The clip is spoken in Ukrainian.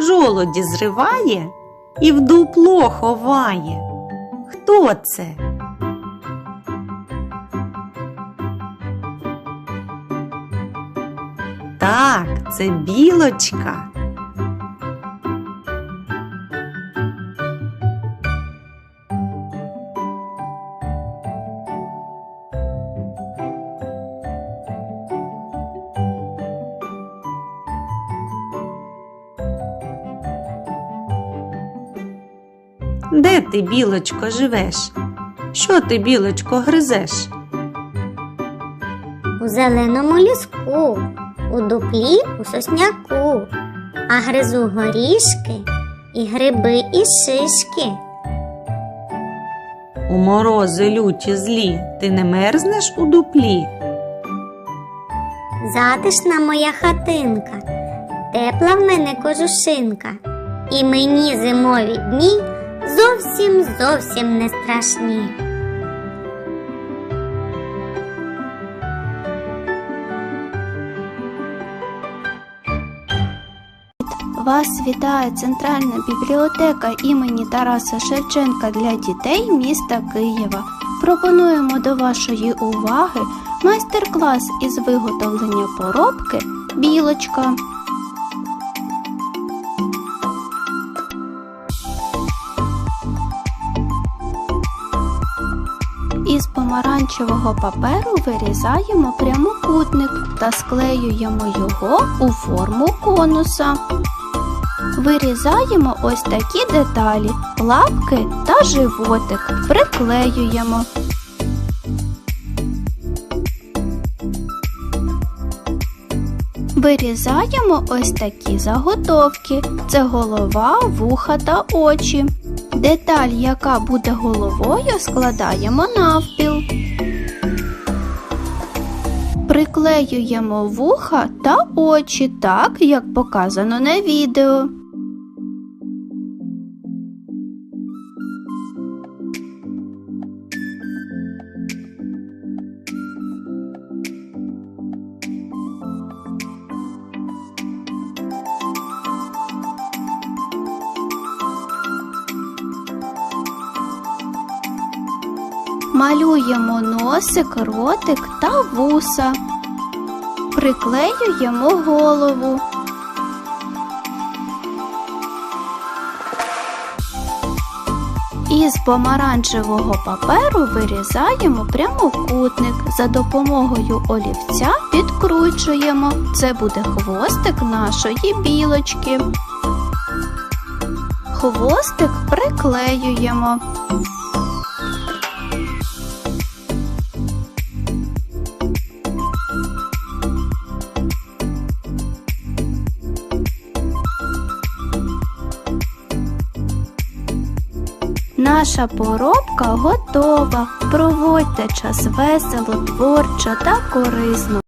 жолоді зриває і в дупло ховає. Хто це? Так, це білочка. Де ти, білочко, живеш? Що ти, білочко, гризеш? У зеленому ліску, у дуплі у сосняку, а гризу горішки і гриби і шишки. У морози люті злі, ти не мерзнеш у дуплі? Затишна моя хатинка, тепла в мене кожушинка, і мені зимові дні зовсім зовсім не страшні. Вас вітає Центральна бібліотека імені Тараса Шевченка для дітей міста Києва. Пропонуємо до вашої уваги майстер-клас із виготовлення поробки білочка. Помаранчевого паперу вирізаємо прямокутник та склеюємо його у форму конуса. Вирізаємо ось такі деталі лапки та животик. Приклеюємо. Вирізаємо ось такі заготовки. Це голова, вуха та очі. Деталь, яка буде головою, складаємо навпіл. Приклеюємо вуха та очі так, як показано на відео. Малюємо носик, ротик та вуса. Приклеюємо голову. Із помаранчевого паперу вирізаємо прямокутник. За допомогою олівця підкручуємо. Це буде хвостик нашої білочки. Хвостик приклеюємо. Наша поробка готова. Проводьте час весело, творчо та корисно.